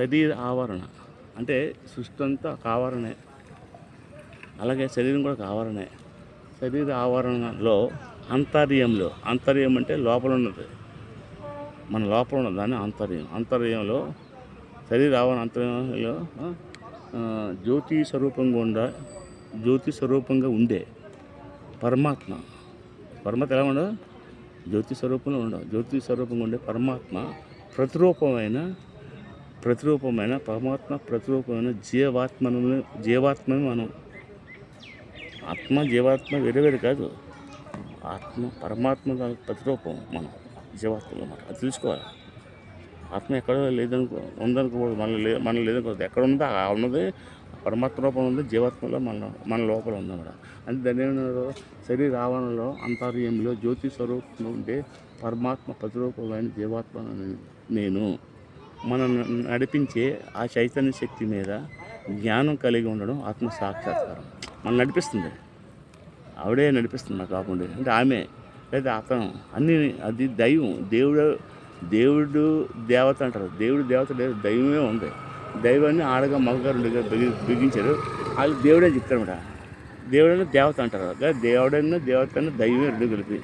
శరీర ఆవరణ. అంటే సృష్టి అంతా ఒక ఆవరణే అలాగే శరీరం కూడా ఒక ఆవరణే శరీర ఆవరణలో అంతర్యంలో అంతర్యం అంటే లోపల ఉన్నది. మన లోపల ఉన్న దాన్ని అంతర్యం. అంతర్యంలో శరీర ఆవరణ అంతర్యంలో జ్యోతి స్వరూపంగా ఉండ జ్యోతి స్వరూపంగా ఉండే పరమాత్మ. పరమాత్మ ఎలా ఉండదు? జ్యోతి స్వరూపంలో ఉండవు. జ్యోతి స్వరూపంగా ఉండే పరమాత్మ ప్రతిరూపమైన ప్రతిరూపమైన పరమాత్మ ప్రతిరూపమైన జీవాత్మను జీవాత్మని మనం. ఆత్మ జీవాత్మ వేరే కాదు. ఆత్మ పరమాత్మ ప్రతిరూపం మనం జీవాత్మలో మాట అది తెలుసుకోవాలి. ఆత్మ ఎక్కడో లేదనుకో ఉందనుకోకూడదు. మన లే మన లేదనుకోవద్దు ఎక్కడ ఉందో ఆ ఉన్నది. పరమాత్మ రూపం ఉంది జీవాత్మలో మన మన లోపల ఉందన్నమాట అంటే దాని ఏమన్నారు? శరీర ఆవరణలో అంతర్యంలో జ్యోతి స్వరూపంలో ఉండే పరమాత్మ ప్రతిరూపమైన జీవాత్మ నేను. మనం నడిపించే ఆ చైతన్య శక్తి మీద జ్ఞానం కలిగి ఉండడం ఆత్మ సాక్షాత్కారం. మనం నడిపిస్తుంది. ఆవిడే నడిపిస్తుంది నాకు కాకుండా. అంటే ఆమె లేదా అతను అన్ని అది దైవం. దేవుడు దేవుడు దేవత అంటారు. దేవుడు దేవత లేదు దైవమే ఉంది. దైవాన్ని ఆడగా మగగా రెండుగా బిగి బిగించారు. వాళ్ళు దేవుడే చెప్తారు అన్నమాట దేవుడైనా దేవత అంటారు. దేవుడైనా దేవత అయినా దైవమే రెండు కలిపి.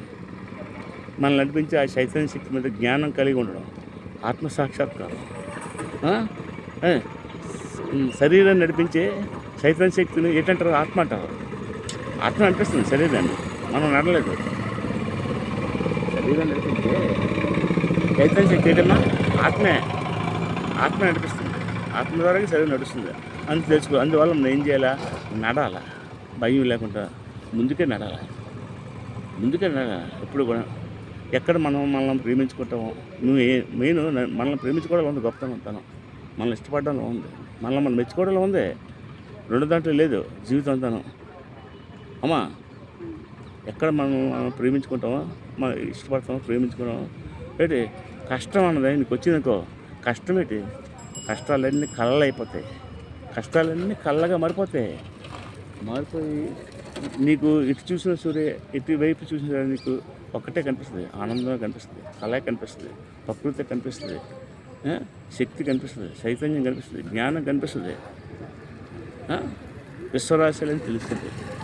మనల్ని నడిపించే ఆ చైతన్య శక్తి మీద జ్ఞానం కలిగి ఉండడం. ఆత్మ సాక్షాత్కారం శరీరాన్ని నడిపించే చైతన్య శక్తిని ఏంటంటారు? ఆత్మ అంటారు. ఆత్మ అనిపిస్తుంది శరీరాన్ని. మనం నడలేదు శరీరం నడిపించే చైతన్య శక్తి ఏంటన్నా ఆత్మే. ఆత్మ నడిపిస్తుంది. ఆత్మ ద్వారా శరీరం నడుస్తుంది. అని తెలుసుకో అందువల్ల మనం ఏం చేయాలా? నడాలా. భయం లేకుండా ముందుకే నడాలా. ముందుకే నడాలా. ఎప్పుడు కూడా ఎక్కడ మనం మనల్ని ప్రేమించుకుంటామో నువ్వు ఏ మెయిన్ మనల్ని ప్రేమించుకోవడంలో ఉంది గొప్పతనం తనం. మనల్ని ఇష్టపడడంలో ఉంది. మనల్ని మనం మెచ్చుకోవడంలో ఉంది. రెండు దాంట్లో లేదు జీవితం తనం. అమ్మా ఎక్కడ మనం మనం ప్రేమించుకుంటామో మనం ఇష్టపడతామో ప్రేమించుకున్నామో ఏంటి? కష్టం అన్నది నీకు వచ్చిందనుకో కష్టం ఏంటి? కష్టాలన్నీ కళ్ళలు అయిపోతాయి. కష్టాలన్నీ కళ్ళగా మారిపోతాయి. మారిపోయి నీకు ఇటు చూసిన సూర్య ఇటు వైపు చూసిన సూర్య నీకు ఒక్కటే కనిపిస్తుంది. ఆనందంగా కనిపిస్తుంది. కళ కనిపిస్తుంది. ప్రకృతి కనిపిస్తుంది. శక్తి కనిపిస్తుంది. చైతన్యం కనిపిస్తుంది. జ్ఞానం కనిపిస్తుంది. ఆ? విశ్వరాశులని తెలుస్తుంది.